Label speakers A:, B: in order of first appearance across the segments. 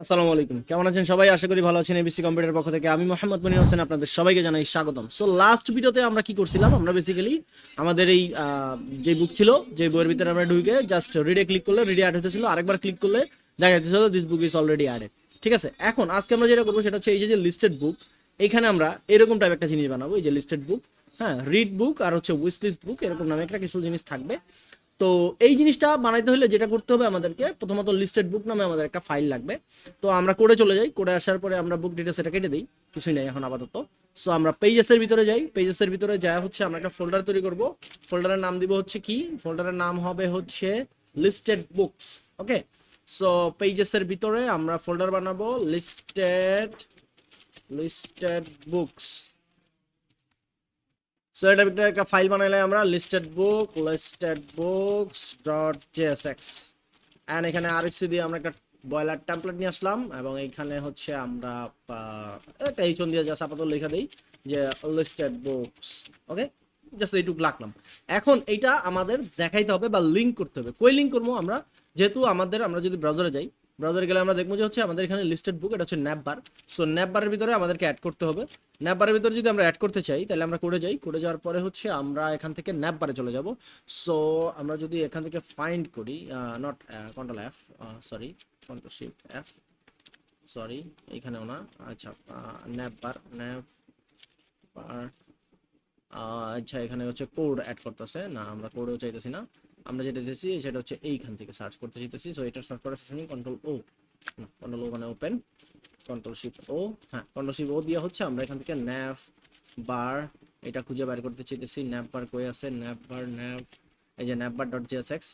A: আসসালামু আলাইকুম। কেমন আছেন সবাই? আশা করি ভালো আছেন এবিসি কম্পিউটার পক্ষ থেকে। আমি মোহাম্মদ মনির হোসেন, আপনাদের সবাইকে জানাই স্বাগতম। সো লাস্ট ভিডিওতে আমরা কি করছিলাম? আমরা বেসিক্যালি আমাদের এই যে বুক ছিল, যে বইয়ের ভিতরে আমরা ঢুকে জাস্ট রিডে ক্লিক করলে রিডে অ্যাড হতেছিল আরেকবার ক্লিক করলে দেখা যেতেছিল this book is already added ঠিক আছে? এখন আজকে আমরা যেটা করব সেটা হচ্ছে এই যে লিস্টেড বুক এখানে আমরা এরকম টাইপ একটা জিনিস বানাবো, এই যে লিস্টেড বুক হ্যাঁ রিড বুক আর হচ্ছে উইস লিস্ট বুক এরকম নামে একটা কিছু জিনিস থাকবে। তো এই জিনিসটা বানাইতে হলে যেটা করতে হবে আমাদেরকে, প্রথমত লিস্টেড বুক নামে আমাদের একটা ফাইল লাগবে। তো আমরা করে চলে যাই করে আসার পরে আমরা বুক ডিটেলস এটা কেটে দিই, কিছুই নাই এখন আপাতত। সো আমরা পেজেসের ভিতরে যাই পেজেসের ভিতরে যা হচ্ছে আমরা একটা ফোল্ডার তৈরি করব। ফোল্ডারের নাম দিব হচ্ছে কি? ফোল্ডারের নাম হবে হচ্ছে লিস্টেড বুকস ওকে সো পেজেসের ভিতরে আমরা ফোল্ডার বানাবো লিস্টেড লিস্টেড বুকস সো এটা ভিতরে একটা ফাইল বানাইলে আমরা listed book listed books dot JSX and এখানে আর আরএসসি দিয়ে আমরা একটা বয়লার টেমপ্লেট নিয়ে আসলাম এবং এইখানে হচ্ছে আমরা একটা এইচন দিয়ে জাস্ট আপাতত লেখা দিই যে লিস্টেড বুকস ওকে জাস্ট এইটুকু লাগলাম এখন এইটা আমাদের দেখাইতে হবে বা লিঙ্ক করতে হবে। কই লিঙ্ক করব আমরা? যেহেতু আমাদের, আমরা যদি ব্রাউজারে যাই ব্রাউজারে গেলে আমরা দেখব যে হচ্ছে আমাদের এখানে লিস্টেড বুক এটা হচ্ছে ন্যাপবার সো ন্যাপবারের ভিতরে আমাদেরকে অ্যাড করতে হবে। ন্যাপবারের ভিতরে যদি আমরা অ্যাড করতে চাই, তাহলে আমরা করে যাই। করে যাওয়ার পরে হচ্ছে আমরা এখান থেকে ন্যাপবারে চলে যাব। সো আমরা যদি এখান থেকে ফাইন্ড করি not control F sorry control shift F sorry এইখানেও না। আচ্ছা ন্যাপবার ন্যাপবার আচ্ছা এখানে হচ্ছে কোড অ্যাড করতেছে। না, আমরা কোডও চাইতেছি না। আমরা যেটা দিতেছি, সেটা হচ্ছে এইখান থেকে সার্চ করতে চাইতেছি সো এটা সার্চ করার সেশনে কন্ট্রোল ও কন্ট্রোল ও মানে ওপেন কন্ট্রোল শিফট ও হ্যাঁ কন্ট্রোল শিফট ও দিয়ে হচ্ছে আমরা এখান থেকে ন্যাপ বার এটা খুঁজে বের করতে চাইতেছি। ন্যাপ বার কই আছে? ন্যাপ বার ন্যাপ এই যে ন্যাপ বার ডট জিএসএক্স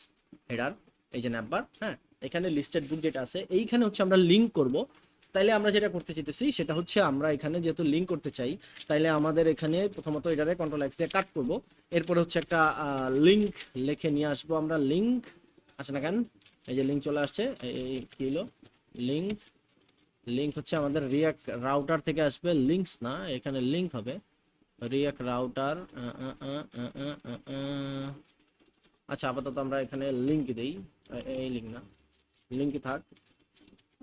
A: হেডার এই যে ন্যাপ বার হ্যাঁ এখানে লিস্টেড বুক যেটা আছে, এইখানে হচ্ছে আমরা লিঙ্ক করব। তাইলে আমরা যেটা করতে চাইতেছি, সেটা হচ্ছে আমরা এখানে যেহেতু লিঙ্ক করতে চাই, তাইলে আমাদের এখানে প্রথমত এটারে কন্ট্রোল এক্স দিয়ে কাট করব। এরপরে হচ্ছে একটা লিঙ্ক লিখে নিয়ে আসব আমরা। লিঙ্ক আসে না কেন? এই যে লিঙ্ক চলে আসছে, এই কি হলো? লিঙ্ক লিঙ্ক হচ্ছে আমাদের রিয়াক্ট রাউটার থেকে আসবে। লিঙ্কস না, এখানে লিঙ্ক হবে। রিয়াক্ট রাউটার আচ্ছা আপাতত আমরা এখানে লিঙ্ক দিই। এই লিঙ্ক না। লিঙ্ক থাক।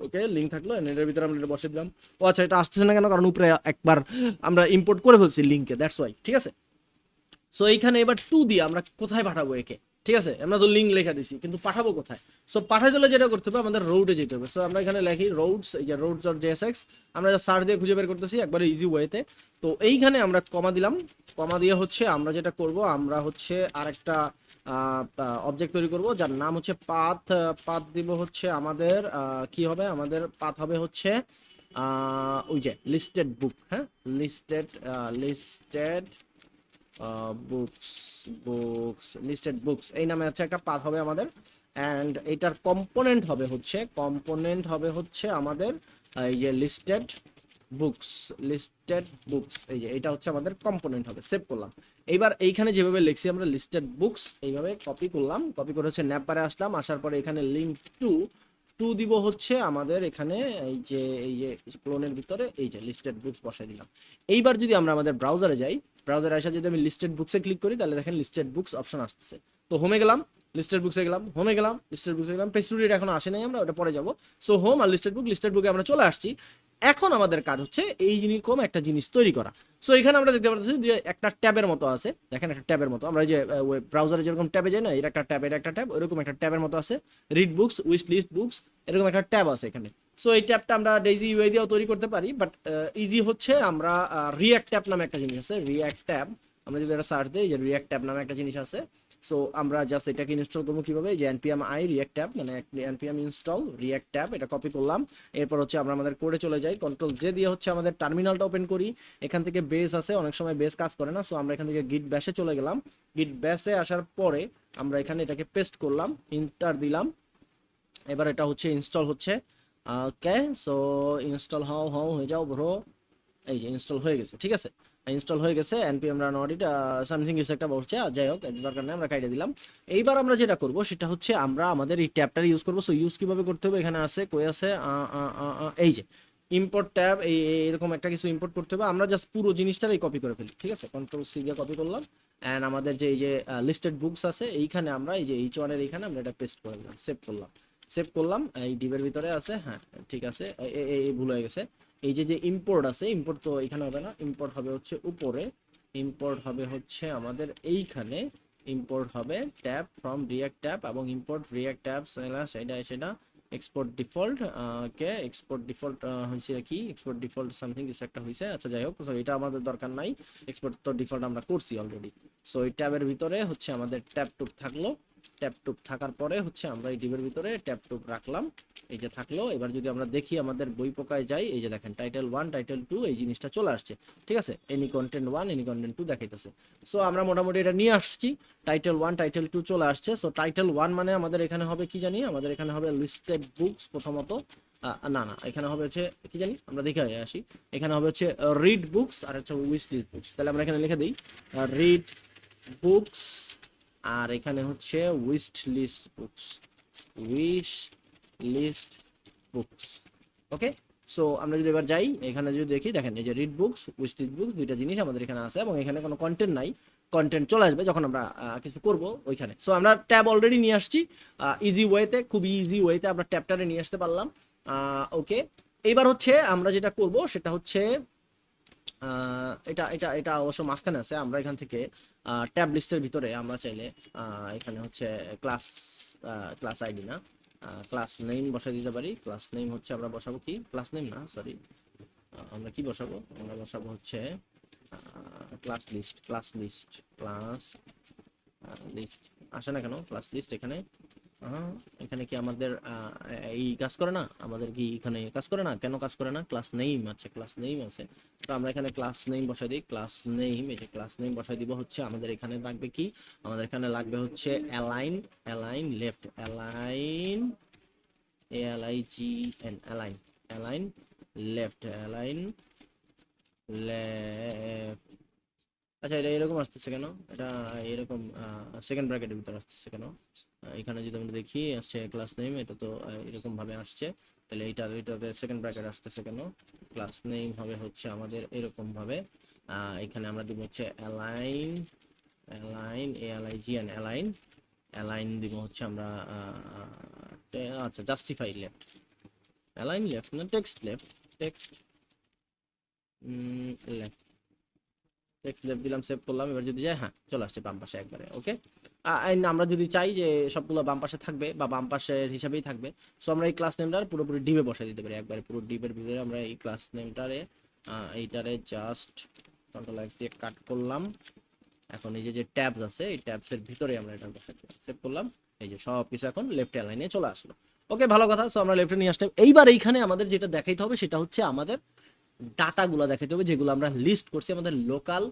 A: ওকে লিঙ্ক থাকল এটার ভিতরে আমরা এটা বসে দিলাম। ও আচ্ছা এটা আসতেছে না কেন? কারণ উপরে একবার আমরা ইম্পোর্ট করে ফেলছি লিঙ্কে দ্যাটস ওয়াই ঠিক আছে? সো এইখানে এবার টু দিয়ে আমরা কোথায় পাঠাবো একে? ঠিক আছে? আমরা তো লিঙ্ক লেখা দিছি, কিন্তু পাঠাবো কোথায়? সো পাঠাই দিলে যেটা করতে হবে, আমাদের রোডে যেতে হবে। সো আমরা এখানে লেখি রোডস এই যে রোডস অর জেএসএক্স আমরা যা সার্চ দিয়ে খুঁজে বের করতেছি একবারে ইজি ওয়েতে তো। এইখানে আমরা কমা দিলাম কমা দিয়ে হচ্ছে আমরা যেটা করব, আমরা হচ্ছে আরেকটা অবজেক্ট তৈরি করব, যার নাম হচ্ছে পাথ পাথ দিব হচ্ছে আমাদের কি হবে? আমাদের পাথ হবে হচ্ছে ওই যে লিস্টেড বুক হ্যাঁ? Listed listed books books listed books এই নামে হচ্ছে একটা পাথ হবে আমাদের। অ্যান্ড এটার কম্পোনেন্ট হবে হচ্ছে কম্পোনেন্ট হবে হচ্ছে আমাদের এই যে লিস্টেড বুকস লিস্টেড বুকস এই যে এটা হচ্ছে আমাদের কম্পোনেন্ট হবে সেভ করলাম। এইবার এইখানে যেভাবে লিখছি আমরা লিস্টেড বুকস এইভাবে কপি করলাম। কপি করে হচ্ছে ন্যাপারে আসলাম, আসার পরে এখানে লিঙ্ক টু টু দিব হচ্ছে আমাদের এখানে এই যে এই যে ক্লোনের ভিতরে এই যে লিস্টেড বুকস বসাই দিলাম। এইবার যদি আমরা আমাদের ব্রাউজারে যাই ব্রাউজারে আসা যদি আমি লিস্টেড বুকসে ক্লিক করি, তাহলে দেখেন লিস্টেড বুকস অপশন আসতেছে। তো হোমে গেলাম লিস্টেড বুকসে গেলাম হোমে গেলাম লিস্টেড বুকসে গেলাম পেজ টু এখন আসে নাই আমরা, ওটা পরে যাব। সো হোম আর লিস্টেড বুক লিস্টেড বুকে আমরা চলে আসছি। এখন আমাদের কাজ হচ্ছে এই জিনিস একটা জিনিস তৈরি করা। সো এখানে আমরা দেখতে পাচ্ছি যে একটা ট্যাবের মতো আছে। দেখেন একটা ট্যাবের মতো। আমরা যে ব্রাউজারে যেরকম ট্যাবে যাই না এটা একটা ট্যাব এটা একটা ট্যাব এরকম একটা ট্যাবের মতো আছে। Read books wish list books এরকম একটা ট্যাব আছে এখানে। সো এই ট্যাবটা আমরা ডেইজি ইউআই দিয়েও তৈরি করতে পারি বাট ইজি হচ্ছে আমরা রিয়াক্ট ট্যাব নামে একটা জিনিস আছে রিয়াক্ট ট্যাব আমরা যদি এটা সার্চ দিই যে রিয়াক্ট ট্যাব নামে একটা জিনিস আছে সো আমরা জাস্ট এটাকে ইনস্টল করব কীভাবে? যে এনপিএম আই রিয়াক্ট ট্যাব মানে এনপিএম ইনস্টল রিয়াক্ট ট্যাব এটা কপি করলাম। এরপর হচ্ছে আমরা আমাদের কোডে চলে যাই। কন্ট্রোল জে দিয়ে হচ্ছে আমাদের টার্মিনালটা ওপেন করি। এখান থেকে বেস আছে, অনেক সময় বেস কাজ করে না। সো আমরা এখান থেকে গিট ব্যাসে চলে গেলাম। গিট ব্যাসে আসার পরে আমরা এখানে এটাকে পেস্ট করলাম ইন্টার দিলাম। এবার এটা হচ্ছে ইনস্টল হচ্ছে। ওকে সো ইনস্টল হাও হাও হয়ে যাও ব্রো এই যে ইনস্টল হয়ে গেছে, ঠিক আছে? ইনস্টল হয়ে গেছে এনপিএম রান অডিট সামথিং কিছু একটা বলছে যাই হোক দরকার নেই, আমরা কাইটে দিলাম। এইবার আমরা যেটা করব, সেটা হচ্ছে আমরা আমাদের এই ট্যাবটা ইউজ করব। সো ইউজ কীভাবে করতে হবে? এখানে আছে, কই আছে? এই যে ইম্পোর্ট ট্যাব এই এরকম একটা কিছু ইম্পোর্ট করতে হবে। আমরা জাস্ট পুরো জিনিসটারই কপি করে ফেলি, ঠিক আছে? কন্ট্রোল সি দিয়ে কপি করলাম অ্যান্ড আমাদের যে, এই যে লিস্টেড বুকস আছে, এইখানে আমরা, এই যে এইচ ওয়ানের এইখানে আমরা এটা পেস্ট করে দিলাম সেভ করলাম। সেভ করলাম, এই ডিবের ভিতরে আছে হ্যাঁ ঠিক আছে এই ভুল হয়ে গেছে। এই যে যে ইম্পোর্ট আছে ইম্পোর্ট তো এখানে হবে না ইম্পোর্ট হবে হচ্ছে উপরে ইম্পোর্ট হবে হচ্ছে আমাদের এইখানে ইম্পোর্ট হবে ট্যাব ফ্রম রিয়াক্ট ট্যাব এবং ইম্পোর্ট রিয়াক্ট ট্যাব সেটা সেটা এক্সপোর্ট ডিফল্ট কে এক্সপোর্ট ডিফল্ট হয়েছে কি? এক্সপোর্ট ডিফল্ট সামথিং কিছু একটা হয়েছে আচ্ছা যাই হোক এটা আমাদের দরকার নাই এক্সপোর্ট তো ডিফল্ট আমরা করছি অলরেডি সো এই ট্যাবের ভিতরে হচ্ছে আমাদের ট্যাব টুপ থাকল ট্যাব টুপ থাকার পরে হচ্ছে আমরা এই ডিবের ভিতরে ট্যাব টুপ রাখলাম। এই যে থাকল, এবার যদি আমরা দেখি আমাদের বই পোকায় যাই, এই যে দেখেন টাইটেল ওয়ান টাইটেল টু এই জিনিসটা চলে আসছে, ঠিক আছে? Any content one any content two দেখাইতেছে। সো আমরা মোটামুটি এটা নিয়ে আসছি টাইটেল ওয়ান টাইটেল টু চলে আসছে। সো টাইটেল ওয়ান মানে আমাদের এখানে হবে কি জানি? আমাদের এখানে হবে লিস্টেড বুকস প্রথমত। না না, এখানে হবে হচ্ছে, কি জানি? আমরা দেখে আসি। এখানে হবে হচ্ছে রিড বুকস আর হচ্ছে উইশ লিস্ট বুকস তাহলে আমরা এখানে লিখে দিই রিড বুকস আর এখানে হচ্ছে wish list books wish list books okay so আমরা যদি এবার যাই, এখানে যদি দেখি, দেখেন, এই যে read books wish list books দুইটা জিনিস আমাদের এখানে আছে এবং এখানে কোনো কন্টেন্ট নাই। কন্টেন্ট চলে আসবে যখন আমরা কিছু করব ওইখানে। সো আমরা ট্যাব অলরেডি নিয়ে আসছি। ইজি ওয়েতে খুব ইজি ওয়েতে আমরা ট্যাবটারে নিয়ে আসতে পারলাম। ওকে এইবার হচ্ছে, আমরা যেটা করব, সেটা হচ্ছে এটা এটা এটা অবশ্য মাঝখানে আছে। আমরা এখান থেকে ট্যাব লিস্টের ভিতরে আমরা চাইলে এখানে হচ্ছে ক্লাস ক্লাস আইডি না। ক্লাস নেম বসাই দিতে পারি। ক্লাস নেম হচ্ছে আমরা বসাবো কি? ক্লাস নেম না সরি আমরা কি বসাবো? আমরা বসাবো হচ্ছে class list class list class list আসে না কেন? ক্লাস লিস্ট এখানে। এখানে কি আমাদের এই কাজ করে না? আমাদের কি এখানে কাজ করে না? কেন কাজ করে না? ক্লাস নেম আছে, ক্লাস নেম আছে। তো আমরা এখানে ক্লাস নেম বসাই দিই। ক্লাস নেম এই যে ক্লাস নেম বসাই দিব হচ্ছে আমাদের এখানে লাগবে কি? আমাদের এখানে লাগবে হচ্ছে align align left, align, A L I G N, align align left align left. আচ্ছা এটা এরকম আসতেছে কেন? এটা এরকম সেকেন্ড ব্র্যাকেটের ভিতরে আসতেছে কেন? এখানে যদি আমরা দেখি, হচ্ছে ক্লাস নেম এটা তো এরকম ভাবে আসছে। তাহলে এইটা এটাতে সেকেন্ড ব্র্যাকেট আসতেছে কেন? ক্লাস নেম হবে হচ্ছে আমাদের এরকম ভাবে এখানে আমরা দিব হচ্ছে align align A L I G N align align দিব হচ্ছে আমরা আচ্ছা জাস্টিফাই লেফট অ্যালাইন লেফট না text left text left text left দিলাম সেভ করলাম। এবার যদি যাই হ্যাঁ চলে আসছে বাম পাশে একবারে ওকে আমরা যদি চাই যে সবগুলো বাম পাশে থাকবে বা বাম পাশের হিসাবেই থাকবে সো আমরা এই ক্লাস নেমটার পুরোপুরি ডিবে বসাই দিতে পারি। একবারে পুরো ডিবের ভিতরে আমরা এই ক্লাস নেমটারে এইটারে জাস্ট কন্ট্রোল এক্স দিয়ে কাট করলাম। এখন এই যে যে ট্যাবস আছে, এই ট্যাবসের ভিতরে আমরা এটা বসাই সেভ করলাম। এই যে সব কিছু এখন লেফট লাইনে চলে আসলো। ওকে ভালো কথা। সো আমরা লেফটে নিয়ে আসলাম। এইবার এইখানে আমাদের যেটা দেখাইতে হবে সেটা হচ্ছে আমাদের ডাটাগুলো দেখাইতে হবে, যেগুলো আমরা লিস্ট করছি আমাদের লোকাল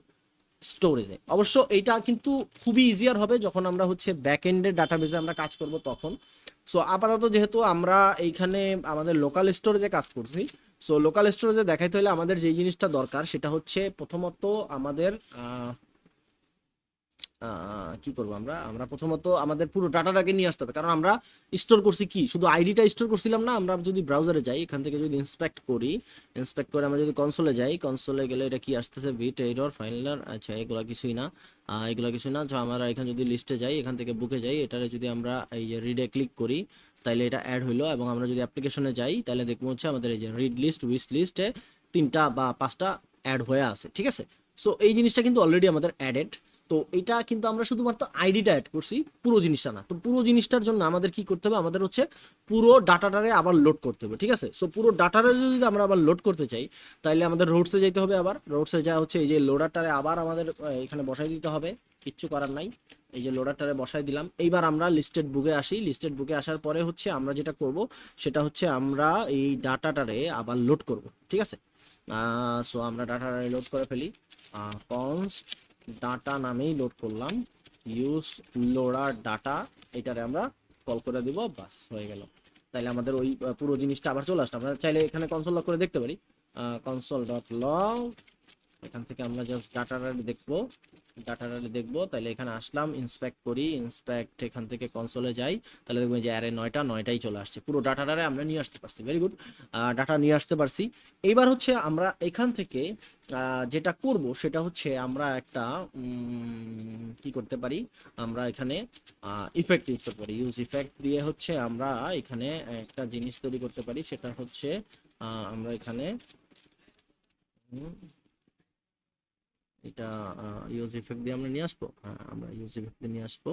A: স্টোরেজে অবশ্য এটা কিন্তু খুবই ইজিয়ার হবে যখন আমরা হচ্ছে ব্যাক এন্ডের ডাটাবেজে আমরা কাজ করব তখন। সো আপাতত যেহেতু আমরা এইখানে আমাদের লোকাল স্টোরেজে কাজ করছি সো লোকাল স্টোরেজে দেখাইতে হলে আমাদের যেই জিনিসটা দরকার সেটা হচ্ছে প্রথমত আমাদের কি করব আমরা? আমরা প্রথমত আমাদের পুরো ডাটাটাকে নিয়ে আসতে হবে। কারণ আমরা স্টোর করছি কি? শুধু আইডিটা স্টোর করছিলাম না, আমরা যদি ব্রাউজারে যাই, এখান থেকে যদি ইন্সপেক্ট করি ইন্সপেক্ট করে আমরা যদি কনসোলে যাই কনসোলে গেলে এটা কি আসতেছে? বিট এরর ফাইনাল আচ্ছা এগুলো কিছুই না। এগুলো কিছুই না। আমরা এখানে যদি লিস্টে যাই, এখান থেকে বুকে যাই, এটারে যদি আমরা এই যে রিডে ক্লিক করি তাহলে এটা অ্যাড হইল এবং আমরা যদি অ্যাপ্লিকেশনে যাই তাহলে দেখব হচ্ছে আমাদের এই যে রিড লিস্ট উইশ লিস্টে তিনটা বা পাঁচটা অ্যাড হয়ে আছে, ঠিক আছে? সো এই জিনিসটা কিন্তু অলরেডি আমাদের অ্যাডেড তো এটা কিন্তু আমরা শুধুমাত্র আইডিটা অ্যাড করছি পুরো জিনিসটা না। তো পুরো জিনিসটার জন্য আমাদের কি করতে হবে? আমাদের হচ্ছে পুরো ডাটাটারে আবার লোড করতে হবে, ঠিক আছে? সো পুরো ডাটারে যদি আমরা আবার লোড করতে চাই তাহলে আমাদের রোডসে যেতে হবে আবার। রোডসে যা হচ্ছে এই যে লোডারটারে আবার আমাদের এখানে বসাই দিতে হবে, কিচ্ছু করার নাই। এই যে লোডারটারে বসাই দিলাম। এইবার আমরা লিস্টেড বুকে আসি। লিস্টেড বুকে আসার পরে হচ্ছে আমরা যেটা করব, সেটা হচ্ছে আমরা এই ডাটাটারে আবার লোড করব, ঠিক আছে? সো আমরা ডাটাটারে লোড করে ফেলি। কনস্ট ডাটা নামেই লোড করলাম। ইউজ লোডার ডাটা, এটারে আমরা কল করে দিব, বাস, হয়ে গেল। তাহলে আমাদের ওই পুরো জিনিসটা আবার চলে আসলো। আমরা চাইলে এখানে কনসোল লক করে দেখতে পারি। কনসোল ডট লগ এখান থেকে আমরা জাস্ট ডাটাটা দেখব। ডাটাটা দেখব, তাহলে এখানে আসলাম ইন্সপেক্ট করি ইন্সপেক্ট এখান থেকে কনসোলে যাই, তাহলে দেখবেন যে অ্যারে নয়টা, নয়টাই চলে আসছে। পুরো ডাটাটারে আমরা নিয়ে আসতে পারছি ভেরি গুড ডাটা নিয়ে আসতে পারছি। এইবার হচ্ছে আমরা এখান থেকে যেটা করব সেটা হচ্ছে আমরা একটা কি করতে পারি? আমরা এখানে ইফেক্ট ইউজ করতে পারি। ইউজ ইফেক্ট দিয়ে হচ্ছে আমরা এখানে একটা জিনিস তৈরি করতে পারি, সেটা হচ্ছে আমরা এখানে এটা ইউজ ইফেক্ট দিয়ে আমরা নিয়ে আসব আমরা ইউজ ইফেক্ট দিয়ে নিয়ে আসব।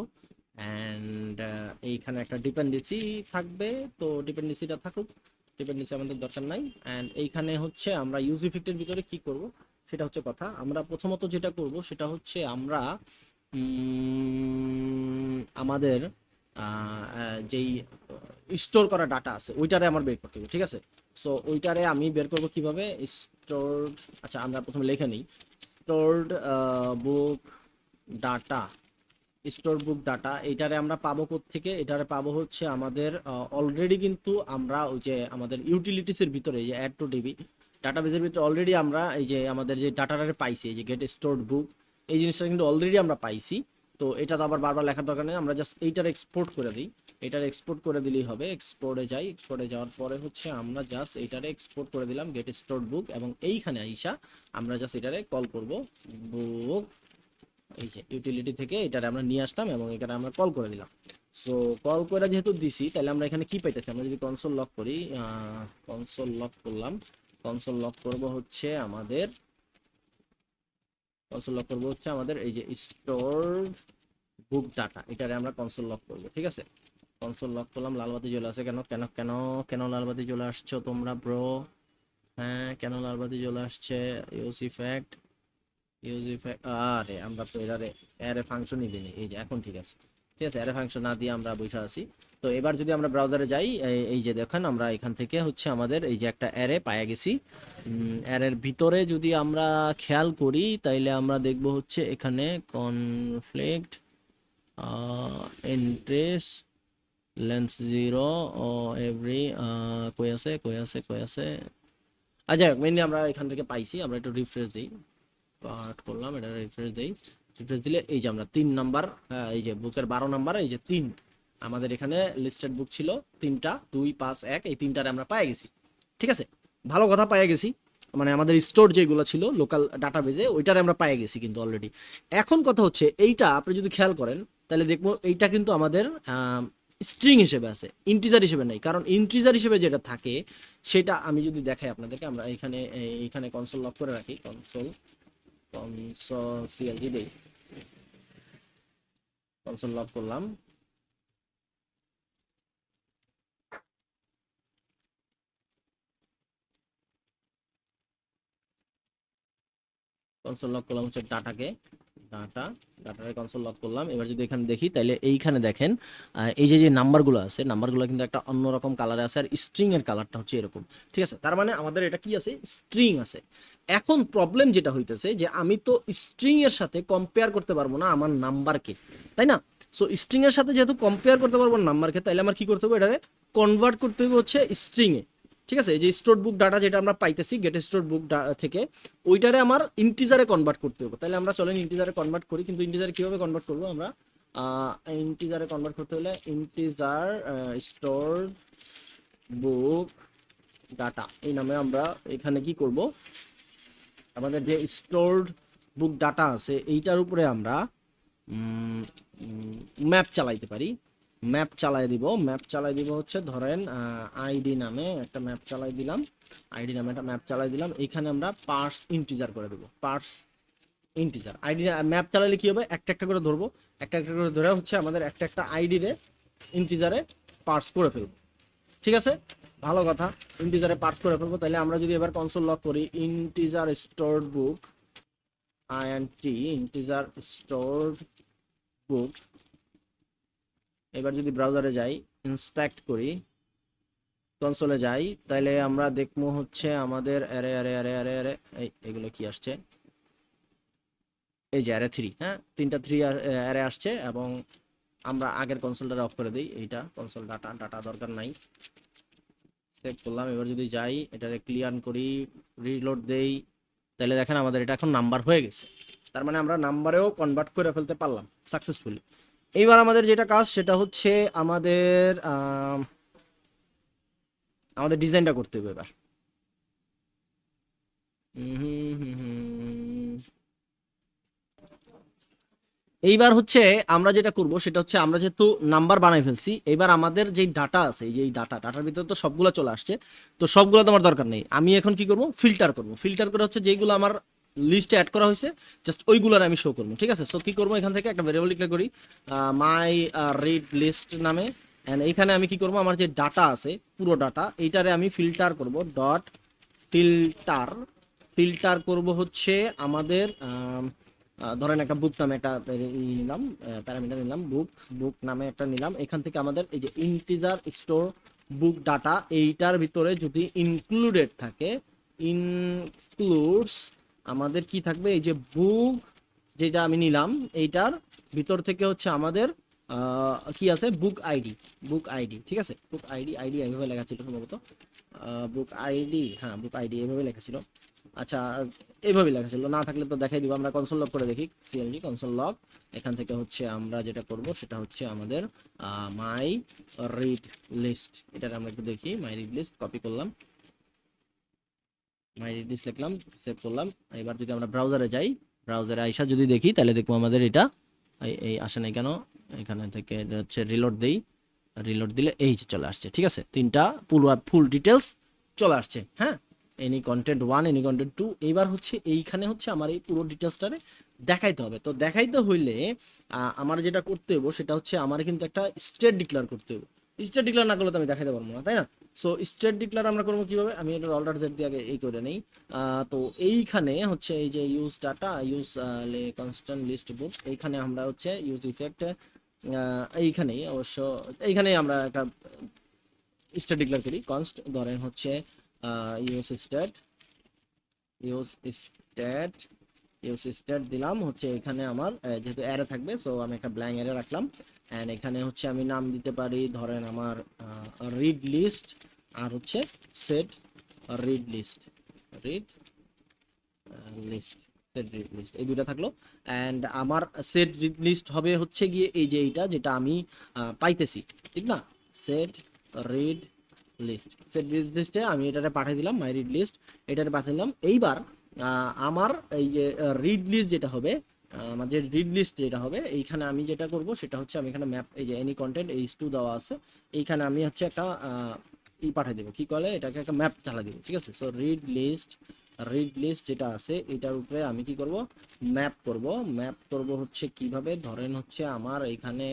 A: অ্যান্ড এইখানে একটা ডিপেন্ডেন্সি থাকবে, তো ডিপেন্ডেন্সিটা থাকুক ডিপেন্ডেন্সি আমাদের দরকার নাই। অ্যান্ড এইখানে হচ্ছে আমরা ইউজ ইফেক্টের ভিতরে কি করব, সেটা হচ্ছে কথা, আমরা প্রথমত যেটা করব, সেটা হচ্ছে আমরা আমাদের যেই স্টোর করা ডাটা আছে, ওইটারে আমার বের করতে হবে, ঠিক আছে? সো ওইটারে আমি বের করব কীভাবে? স্টোর আচ্ছা আমরা প্রথমে লিখে নিই। Stored book data store book data এইটারে আমরা পাবো থেকে এটারে পাবো হচ্ছে আমাদের অলরেডি কিন্তু আমরা ওই যে আমাদের ইউটিলিটিসের ভিতরে যে অ্যাড টু ডিবি ডাটাবেসের ভিতরে অলরেডি আমরা এই যে আমাদের যে ডাটাটারে পাইছি, এই যে গেট স্টোরড বুক এই জিনিসটা কিন্তু অলরেডি আমরা পাইছি। তো এটা তো আবার বারবার লেখার দরকার নেই, আমরা জাস্ট এইটার এক্সপোর্ট করে দিই। এটার এক্সপোর্ট করে দিলেই হবে। এক্সপোর্টে যাই এক্সপোর্টে যাওয়ার পরে হচ্ছে আমরা জাস্ট এইটারে এক্সপোর্ট করে দিলাম গেট স্টোর বুক এবং এইখানে আইসা আমরা জাস্ট এটারে কল করব। বুক এই যে ইউটিলিটি থেকে এটারে আমরা নিয়ে আসলাম এবং এখানে আমরা কল করে দিলাম। সো কল করে যেহেতু দিছি, তাহলে আমরা এখানে কি পাইতেছি? আমরা যদি কনসোল লক করি কনসোল লক করলাম। কনসোল লক করব হচ্ছে আমাদের কনসোল লক করব হচ্ছে আমাদের এই যে স্টোর বুক ডাটা এটারে আমরা কনসোল লক করব, ঠিক আছে? কনসোল লক করলাম লালবাতি জ্বলে আসে কেন? কেন কেন কেন লালবাতি জ্বলে আসছো তোমরা ব্রো হ্যাঁ কেন লালবাতি জ্বলে আসছে? ইউজ ইফেক্ট ইউজ ইফেক্ট আরে আমরা তো এরারে অ্যারে ফাংশনই দিইনি এই যে, এখন ঠিক আছে। ঠিক আছে অ্যারে ফাংশন না দিয়ে আমরা বসে আছি। তো এবার যদি আমরা ব্রাউজারে যাই, এই- এই যে দেখেন, আমরা এখান থেকে হচ্ছে আমাদের এই যে একটা অ্যারে পায়ে গেছি। অ্যারের ভিতরে যদি আমরা খেয়াল করি, তাইলে আমরা দেখব হচ্ছে এখানে কনফ্লিক্ট ইন্টারেস্ট লেন্স জিরো ও এভরি কই আছে কই আছে কই আছে? আচ্ছা মেনলি আমরা এখান থেকে পাইছি, আমরা একটু রিফ্রেশ দিই। কাট করলাম, এটা রিফ্রেশ দিই। রিফ্রেশ দিলে এই যে আমরা তিন নাম্বার এই যে বুকের বারো নাম্বার এই যে তিন। আমাদের এখানে লিস্টেড বুক ছিল তিনটা, দুই, পাঁচ, এক, এই তিনটারে আমরা পাই গেছি। ঠিক আছে? ভালো কথা পাই গেছি। মানে আমাদের স্টোর যেগুলো ছিল লোকাল ডাটাবেজে ওইটারে আমরা পাই গেছি কিন্তু অলরেডি এখন কথা হচ্ছে, এইটা আপনি যদি খেয়াল করেন, তাহলে দেখব এইটা কিন্তু আমাদের স্ট্রিং হিসেবে আছে ইন্টিজার হিসেবে নেই। কারণ ইন্টিজার হিসেবে যেটা থাকে, সেটা আমি যদি দেখাই আপনাদেরকে, আমরা এখানে এইখানে কনসোল লক করে রাখি কনসোল কনসোল সিএলজি দেই। কনসোল লক করলাম। কনসোল লক করলাম হচ্ছে ডাটাকে ডাটা ডাটারে কনসোল লক করলাম। এবার যদি এখানে দেখি তাহলে এইখানে দেখেন এই যে যে নাম্বারগুলো আছে নাম্বারগুলো কিন্তু একটা অন্যরকম কালারে আছে, আর স্ট্রিং এর কালারটা হচ্ছে এরকম। ঠিক আছে? তার মানে আমাদের এটা কি আছে? স্ট্রিং আছে। এখন প্রবলেম যেটা হইতেছে, যে আমি তো স্ট্রিং এর সাথে কম্পেয়ার করতে পারব না আমার নাম্বারকে তাই না? সো স্ট্রিং এর সাথে যেহেতু কম্পেয়ার করতে পারব নাম্বারকে তাহলে আমার কি করতে হবে এটাকে কনভার্ট করতে হবে হচ্ছে স্ট্রিং এ। ঠিক আছে? এই যে স্টোর বুক ডাটা যেটা আমরা পাইতেছি গেট স্টোর বুক থেকে, ওইটারে আমার ইন্টিজারে কনভার্ট করতে হবে। তাহলে আমরা চলেন ইন্টিজারে কনভার্ট করি, কিন্তু ইন্টিজারে কীভাবে কনভার্ট করব আমরা? ইন্টিজারে কনভার্ট করতে হলে ইন্টিজার স্টোর বুক ডাটা এই নামে আমরা এখানে কি করব? আমাদের যে স্টোরড বুক ডাটা আছে, এইটার উপরে আমরা ম্যাপ চালাইতে পারি। ম্যাপ চালাই দিব। ম্যাপ চালাই দিব হচ্ছে ধরেন আইডি নামে একটা ম্যাপ চালাই দিলাম। আইডি নামে একটা ম্যাপ চালাই দিলাম। এখানে আমরা পার্স ইন্টিজার করে দেবো। পার্স ইন্টিজার আইডি ম্যাপ চালালে কি হবে? একটা একটা করে ধরবো। একটা একটা করে ধরে হচ্ছে আমাদের একটা একটা আইডিরে ইন্টিজারে পার্স করে ফেলব। ঠিক আছে? ভালো কথা। ইন্টিজারে পার্স করে ফেলব। তাহলে আমরা যদি এবার কনসোল লক করি integer stored book I INT integer stored book এবার যদি ব্রাউজারে যাই ইন্সপেক্ট করি কনসোলে যাই তাহলে আমরা দেখব হচ্ছে আমাদের array array array array array এই এগুলো কি আসছে? এই যে অ্যারে থ্রি হ্যাঁ? তিনটা থ্রি অ্যারে আসছে এবং আমরা আগের কনসোলটা অফ করে দিই, এইটা কনসোল ডাটা ডাটা দরকার নাই। সেভ করলাম, এবার যদি যাই, এটারে ক্লিয়ার করি রিলোড দেই তাহলে দেখেন আমাদের এটা এখন নাম্বার হয়ে গেছে। তার মানে আমরা নাম্বারেও কনভার্ট করে ফেলতে পারলাম সাকসেসফুলি এইবার আমাদের যেটা কাজ, সেটা হচ্ছে আমাদের আমাদের ডিজাইনটা করতে হবে এবার। এইবার হচ্ছে আমরা যেটা করব, সেটা হচ্ছে আমরা যেহেতু নাম্বার বানাই ফেলছি এবার আমাদের যেই ডাটা আছে, এই যে ডাটা, ডাটার ভিতরে তো সবগুলো চলে আসছে, তো সবগুলো তোমার দরকার নেই। আমি এখন কি করব? ফিল্টার করব। ফিল্টার করে হচ্ছে যেগুলো আমার লিস্টে অ্যাড করা হয়েছে জাস্ট ওইগুলোর আমি শো করব, ঠিক আছে? সো কী করব? এখান থেকে একটা ভেরিয়েবল ডিক্লেয়ার করি মাই রিড লিস্ট নামে অ্যান্ড এইখানে আমি কি করব? আমার যে ডাটা আছে, পুরো ডাটা এইটারে আমি ফিল্টার করব ডট ফিল্টার ফিল্টার করব হচ্ছে আমাদের ধরেন একটা বুক নামে একটা নিলাম প্যারামিটার নিলাম বুক বুক নামে একটা নিলাম, এখান থেকে আমাদের এই যে ইন্টিজার স্টোর বুক ডাটা এইটার ভিতরে যদি ইনক্লুডেড থাকে ইনক্লুডস আমাদের কি থাকবে? এই যে বুক যেটা আমি নিলাম, এইটার ভিতর থেকে হচ্ছে আমাদের কি আছে? বুক আইডি বুক আইডি, ঠিক আছে? বুক আইডি আইডি এইভাবে লেখা ছিল সম্ভবত। বুক আইডি হ্যাঁ বুক আইডি এইভাবে লেখা ছিল। আচ্ছা এইভাবে লেখা ছিল। না থাকলে তো দেখাই দিব, আমরা কনসোল লক করে দেখি। সিএলজি কনসোল লক এখান থেকে হচ্ছে আমরা যেটা করব সেটা হচ্ছে আমাদের মাই রিড লিস্ট এটা আমরা একটু দেখি মাই রিড লিস্ট কপি করলাম। মাই রিড লিখলাম সেভ করলাম। এবার যদি আমরা ব্রাউজারে যাই ব্রাউজারে আইসা যদি দেখি, তাহলে দেখব আমাদের এটা, এই আসে নাই কেন? এখানে থেকে হচ্ছে রিলোড দেই। রিলোড দিলে এই যে চলে আসছে, ঠিক আছে? তিনটা পুরো ফুল ডিটেলস চলে আসছে হ্যাঁ? Any content one any content two এইবার হচ্ছে এইখানে হচ্ছে আমার এই পুরো ডিটেলসটারে দেখাইতে হবে। তো দেখাইতে হইলে আমার যেটা করতে হবে সেটা হচ্ছে আমার কিন্তু একটা স্টেট ডিক্লেয়ার করতে হবে স্টেট ডিক্লেয়ার না করলে তো আমি দেখাইতে পারব না, তাই না? সো স্টেট ডিক্লেয়ার আমরা করব কীভাবে? আমি এটা অল্টার জেড দিয়ে আগে এই করে নেই। তো এইখানে হচ্ছে এই যে use data use constant list book এইখানে আমরা হচ্ছে ইউজ ইফেক্ট এইখানেই অবশ্য, এইখানেই আমরা একটা স্টেট ডিক্লার করি। কনস্ট ধরেন হচ্ছে use state use state use state দিলাম। হচ্ছে এখানে আমার যেহেতু অ্যারে থাকবে সো আমি একটা ব্ল্যাঙ্ক অ্যারে রাখলাম। অ্যান্ড এখানে হচ্ছে আমি নাম দিতে পারি, ধরেন আমার রিড লিস্ট আর হচ্ছে set read list read list set read list এই দুইটা থাকল। অ্যান্ড আমার সেট রিড লিস্ট হবে হচ্ছে গিয়ে এই যে এইটা যেটা আমি পাইতেছি, ঠিক না? Set read list set read লিস্টে আমি এটাতে পাঠিয়ে দিলাম মাই রিড লিস্ট এটাতে পাঠিয়ে দিলাম। এইবার আমার এই যে রিড লিস্ট যেটা হবে যে রিড লিস্ট যেটা হবে, এইখানে আমি যেটা করব সেটা হচ্ছে আমি এখানে ম্যাপ এই যে এনি কন্টেন্ট এইচ টু দেওয়া আছে, এইখানে আমি হচ্ছে একটা ই পাঠিয়ে দেবো। কী কলে এটাকে একটা ম্যাপ চালা দেবো, ঠিক আছে? So read list read list যেটা আছে, এটার উপরে আমি কি করব? ম্যাপ করব। ম্যাপ করব হচ্ছে কীভাবে? ধরেন হচ্ছে আমার এখানে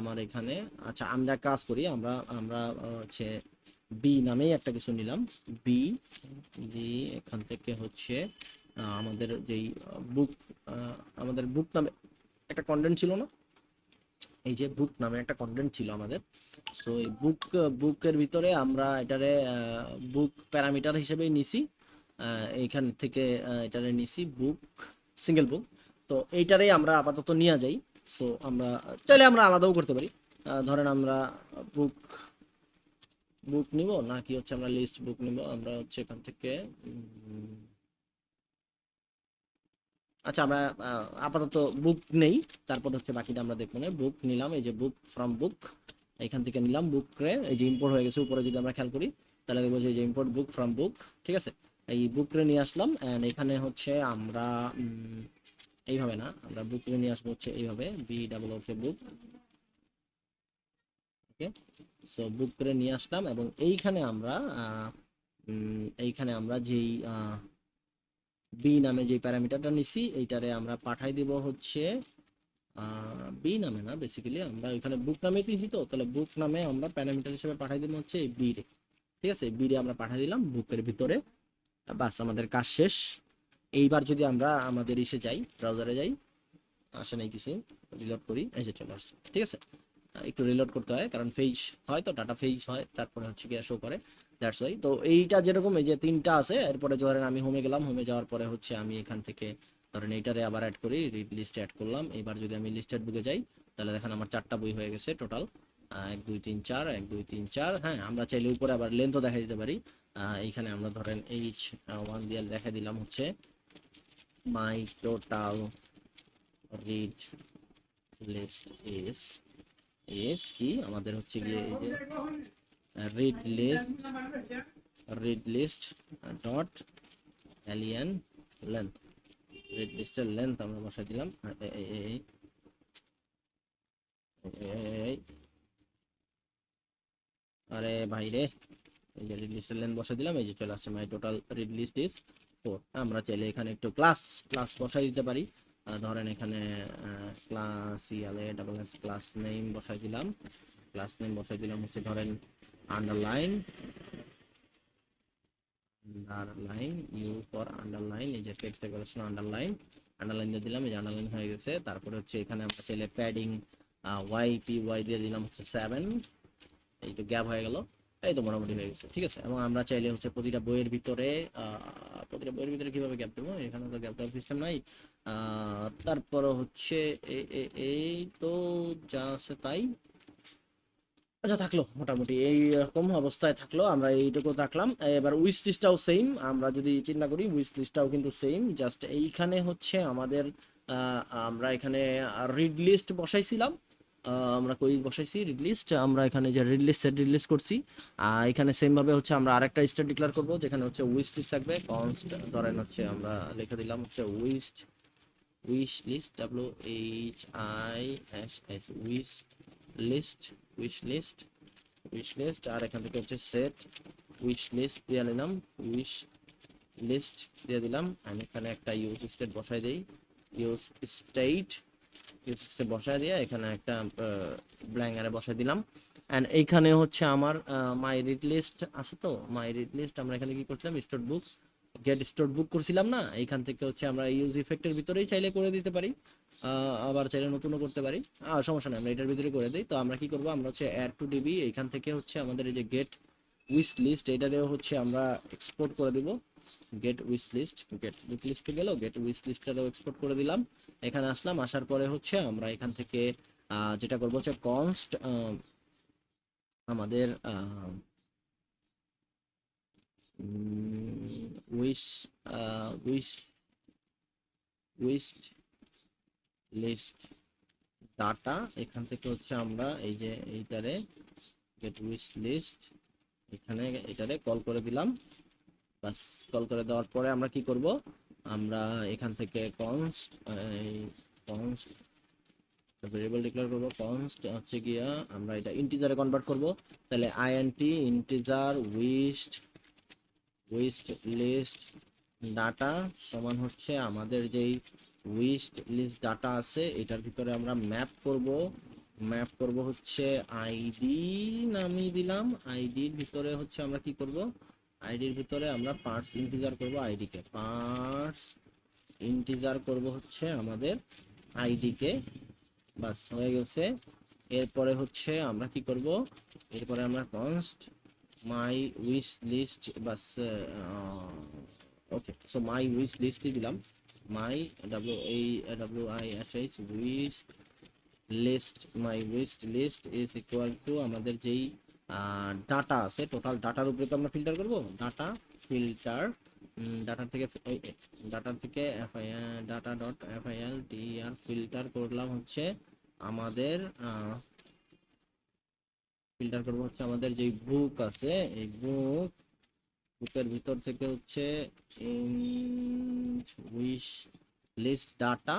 A: আমার এখানে আচ্ছা আমরা কাজ করি, আমরা আমরা হচ্ছে বি নামেই একটা কিছু নিলাম। বি বি এখান থেকে হচ্ছে আমাদের যেই বুক আমাদের বুক নামে একটা কন্টেন্ট ছিল না? এই যে বুক নামে একটা কন্টেন্ট ছিল আমাদের। সো এই বুক বুকের ভিতরে আমরা এটারে বুক প্যারামিটার হিসেবে নিছি। এইখান থেকে এটারে নিছি বুক সিঙ্গেল বুক তো এইটারেই আমরা আপাতত নিয়ে যাই। সো আমরা, চাইলে আমরা আলাদাও করতে পারি। ধরেন আমরা বুক বুক নিব, নাকি হচ্ছে আমরা লিস্ট বুক নিব? আমরা হচ্ছে এখান থেকে আচ্ছা আমরা আপাতত বুক নেই। তারপর হচ্ছে বাকিটা আমরা দেখব না। বুক নিলাম, এই যে বুক ফ্রম বুক এখান থেকে নিলাম বুক রে, এই যে ইম্পোর্ট হয়ে গেছে, উপরে যদি আমরা খেয়াল করি, তাহলে দেখব যে ইম্পোর্ট বুক ফ্রম বুক ঠিক আছে? এই বুক রে নিয়ে আসলাম এন্ড এখানে হচ্ছে আমরা এইভাবে না, আমরা বুক রে নিয়ে আসব হচ্ছে এইভাবে B double O K book okay so book করে নিয়ে আসলাম, এবং এইখানে আমরা এইখানে আমরা যেই বি নামে যে প্যারামিটারটা নিছি, এইটারে আমরা পাঠাই দিব হচ্ছে বি নামে না বেসিক্যালি আমরা এখানে বুক নামে দিয়েছি তো, তাহলে বুক নামে আমরা প্যারামিটার হিসেবে পাঠাই দিব হচ্ছে এই বি রে। ঠিক আছে? বি রে আমরা পাঠাই দিলাম বুকের ভিতরে। বাস, আমাদের কাজ শেষ। এইবার যদি আমরা আমাদের ইসে যাই ব্রাউজারে যাই, আসে নাই কিছু রিলোড করি এসে চলে আসছে। ঠিক আছে? একটু রিলোড করতে হয়, কারণ ফেজ হয় তো ডাটা ফেজ হয়, তারপরে হচ্ছে গিয়ে শো করে। দ্যাটস ওয়াই তো এইটা যেরকম এই যে তিনটা আছে, এরপরে ধরেন আমি হোমে গেলাম হোমে যাওয়ার পরে হচ্ছে আমি এখান থেকে ধরেন এইটারে আবার অ্যাড করি রিড লিস্টে অ্যাড করলাম। এবার যদি আমি লিস্টেড বুকে যাই, তাহলে দেখেন আমার চারটা বই হয়ে গেছে টোটাল এক, দুই, তিন, চার, এক, দুই, তিন, চার হ্যাঁ আমরা চাইলে উপরে আবার লেন্থও দেখা দিতে পারি। এইখানে আমরা ধরেন এইচ ওয়ান দিয়ে দেখা দিলাম হচ্ছে my total read list is is কি? আমাদের হচ্ছে গিয়ে এই যে read list read list dot alien length read লিস্টের লেন্থ আমরা বসাই দিলাম। এই- আরে ভাই রে, এই যে রিড লিস্টের লেন্থ বসাই দিলাম, এই যে চলে আসছে। My total read list is four আমরা চাইলে এখানে একটু ক্লাস ক্লাস বসাই দিতে পারি। ধরেন এখানে ক্লাস ইয়ালে ডাবল ক্লাস নেম বসাই দিলাম। ক্লাস নেম বসাই দিলাম হচ্ছে ধরেন underline underline U for underline এই যে টেক্সট ডেকোরেশন আন্ডারলাইন আন্ডারলাইন দিয়ে দিলাম, এই যে আন্ডারলাইন হয়ে গেছে। তারপরে হচ্ছে এখানে আমরা চাইলে প্যাডিং ওয়াই পি ওয়াই দিয়ে দিলাম হচ্ছে সেভেন এই তো গ্যাপ হয়ে গেল। এই তো মোটামুটি হয়ে গেছে, ঠিক আছে? এবং আমরা চাইলে হচ্ছে প্রতিটা বইয়ের ভিতরে প্রতিটা বইয়ের ভিতরে কীভাবে গ্যাপ দেবো? এখানে তো গ্যাপ দেওয়ার সিস্টেম নাই। তারপরে হচ্ছে এই তো যা আছে তাই। আচ্ছা থাকল, মোটামুটি এইরকম অবস্থায় থাকল, আমরা এইটুকু থাকলাম এবার উইশ লিস্টটাও সেম আমরা যদি চিন্তা করি উইশ লিস্টটাও কিন্তু সেম জাস্ট এইখানে হচ্ছে আমাদের আমরা এখানে রিড লিস্ট বসাইছিলাম। আমরা কই বসাইছি? রিড লিস্ট আমরা এখানে যে রিড লিস্ট রিড লিস্ট করছি আর এখানে সেম ভাবে হচ্ছে আমরা আরেকটা স্টেট ডিক্লেয়ার করব, যেখানে হচ্ছে উইশ লিস্ট থাকবে। কনস্ট ধরেন হচ্ছে আমরা লিখে দিলাম হচ্ছে wish wish list W H I S S wish list wish list wish list আর এখান থেকে হচ্ছে সেট উইশ লিস্ট দিয়ে নিলাম উইশ লিস্ট দিয়ে দিলাম। আমি এখানে একটা ইউজ স্টেট বসাই দেই ইউজ স্টেট ইউজ স্টেট বসাই দিয়ে এখানে একটা ব্ল্যাঙ্ক আরে বসাই দিলাম। অ্যান্ড এইখানে হচ্ছে আমার মাই রিড লিস্ট আছে তো? মাই রিড লিস্ট আমরা এখানে কি করছিলাম? Store book get store book করছিলাম না, এইখান থেকে হচ্ছে আমরা ইউজ ইফেক্টের ভিতরেই চাইলে করে দিতে পারি আবার চাইলে নতুনও করতে পারি। আর সমস্যা নেই, আমরা এটার ভিতরে করে দিই। তো আমরা কি করব, আমরা হচ্ছে অ্যাড টু ডিবি এইখান থেকে হচ্ছে আমাদের এই যে গেট উইশ লিস্ট এটারেও হচ্ছে আমরা এক্সপোর্ট করে দিব। Get wish list get book লিস্টে গেল গেট উইশ লিস্টটারও এক্সপোর্ট করে দিলাম। এখানে আসলাম, আসার পরে হচ্ছে আমরা এখান থেকে যেটা করব হচ্ছে কনস্ট আমাদের wish wish wish list data এখান থেকে হচ্ছে আমরা এই যে এইটারে গেট উইশ লিস্ট এখানে এটারে কল করে দিলাম। বাস কল করে দেওয়ার পরে আমরা কি করব? আমরা এখান থেকে কনস্ট কনস্ট ভেরিয়েবল ডিক্লেয়ার করব। কনস্ট হচ্ছে গিয়া আমরা এটা ইন্টিজারে কনভার্ট করব। তাহলে INT integer wish wish list data সমান হচ্ছে আমাদের যেই উইস্ট লিস্ট ডাটা আছে, এটার ভিতরে আমরা ম্যাপ করব। ম্যাপ করব হচ্ছে আইডি নামিয়ে দিলাম। আইডির ভিতরে হচ্ছে আমরা কি করব? আইডির ভিতরে আমরা পার্টস ইন্টিজার করব আইডিকে পার্টস ইন্টিজার করব হচ্ছে আমাদের আইডিকে বাস, হয়ে গেছে। এরপরে হচ্ছে আমরা কি করব? এরপরে আমরা কনস্ট মাই উইশ লিস্ট বাস ওকে সো মাই উইশ লিস্টই দিলাম। মাই ডাব্লিউ এই W I S H wish list my wish list is equal to আমাদের যেই ডাটা আছে টোটাল ডাটার উপরে তো আমরা ফিল্টার করব? ডাটা ফিল্টার ডাটা থেকে ডাটা থেকে data dot F I L T R filter করলাম হচ্ছে আমাদের ফিল্টার করব হচ্ছে আমাদের যে বুক আছে, এই বুক বুকের ভিতর থেকে হচ্ছে wish list data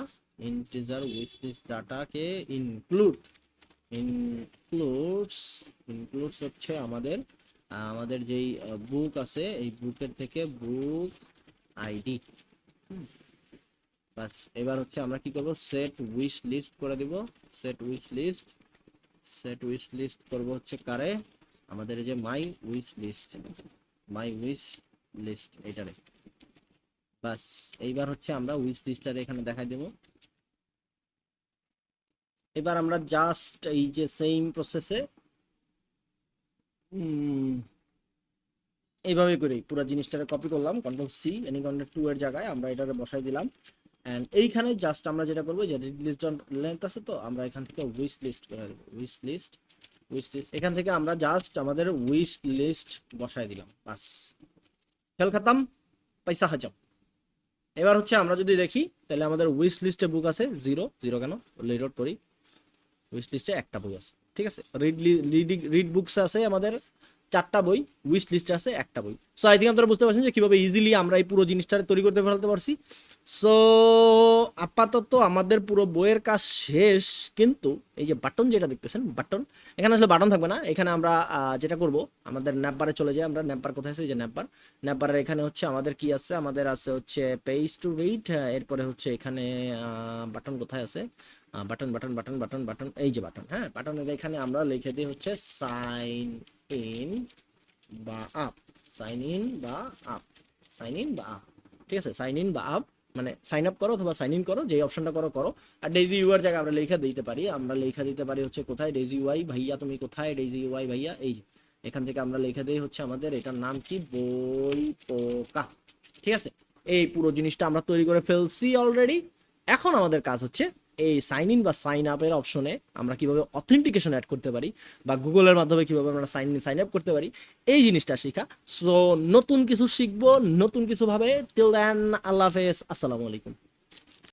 A: integer wish list ডাটাকে ইনক্লুড ইনক্লুডস ইনক্লুডস হচ্ছে আমাদের আমাদের যেই বুক আছে, এই বুকের থেকে বুক আইডি বাস এবার হচ্ছে আমরা কি করব? সেট উইশ লিস্ট করে দিব। Set wish list set wish list করব হচ্ছে কারে? আমাদের যে my wish list my wish list এটারে বাস, এইবার হচ্ছে আমরা উইশ লিস্টটারে এখানে দেখাই দেব। এবার আমরা জাস্ট এই যে সেম প্রসেসে এইভাবে করে। পুরো জিনিসটারে কপি করলাম control C any control two এর জায়গায় আমরা এটারে বসাই দিলাম। অ্যান্ড এইখানে জাস্ট আমরা যেটা করব যে রিড লিস্ট লেন্থ আছে তো, আমরা এখান থেকে উইশ লিস্ট করে দেবো লিস্ট উইশ লিস্ট এখান থেকে আমরা জাস্ট আমাদের উইশ লিস্ট বসাই দিলাম, বাস। খেল খাতাম পয়সা হাজাম। এবার হচ্ছে আমরা যদি দেখি, তাহলে আমাদের উইশ লিস্টে বুক আছে জিরো জিরো কেন? লিড করি। উইশ লিস্টে একটা বই আছে, ঠিক আছে? রিডিং রিড বুকস আছে আমাদের চারটা বই উইশ লিস্টে আছে একটা বই। সো আই থিঙ্ক আপনারা বুঝতে পারছেন যে কীভাবে ইজিলি আমরা এই পুরো জিনিসটা তৈরি করতে ফেলতে পারছি। সো আপাতত আমাদের পুরো বইয়ের কাজ শেষ, কিন্তু এই যে বাটন যেটা দেখতেছেন বাটন এখানে আসলে বাটন থাকবে না। এখানে আমরা যেটা করব, আমাদের ন্যাপবারে চলে যাই আমরা। ন্যাপবার কোথায় আছে? যে ন্যাপবার ন্যাপবারের এখানে হচ্ছে আমাদের কি আছে? আমাদের আছে হচ্ছে পেজ টু রিড এরপরে হচ্ছে এখানে বাটন কোথায় আছে? Button button button button button এই যে বাটন হ্যাঁ? বাটনের এখানে আমরা লিখে দিই হচ্ছে সাইন ইন বা আপ সাইন ইন বা আপ সাইন ইন বা আপ ঠিক আছে? সাইন ইন বা আপ মানে সাইন আপ করো অথবা সাইন ইন করো যে অপশনটা করো করো। আর ডেজি ইউআর জায়গায় আমরা লেখা দিতে পারি, আমরা লেখা দিতে পারি হচ্ছে কোথায়? ডেজি ইউআই ভাইয়া, তুমি কোথায়? ডেজি ইউআই ভাইয়া, এই যে। এখান থেকে আমরা লিখে দিই হচ্ছে আমাদের এটার নাম কি? বই পোকা ঠিক আছে? এই পুরো জিনিসটা আমরা তৈরি করে ফেলছি অলরেডি এখন আমাদের কাজ হচ্ছে এই সাইন ইন বা সাইন আপের অপশনে আমরা কীভাবে অথেন্টিকেশন অ্যাড করতে পারি বা গুগলের মাধ্যমে কীভাবে আমরা সাইন ইন সাইন আপ করতে পারি, এই জিনিসটা শেখা। সো নতুন কিছু শিখব, নতুন কিছু ভাবে। টিল দেন আল্লাহ হাফেজ। আসসালামু আলাইকুম।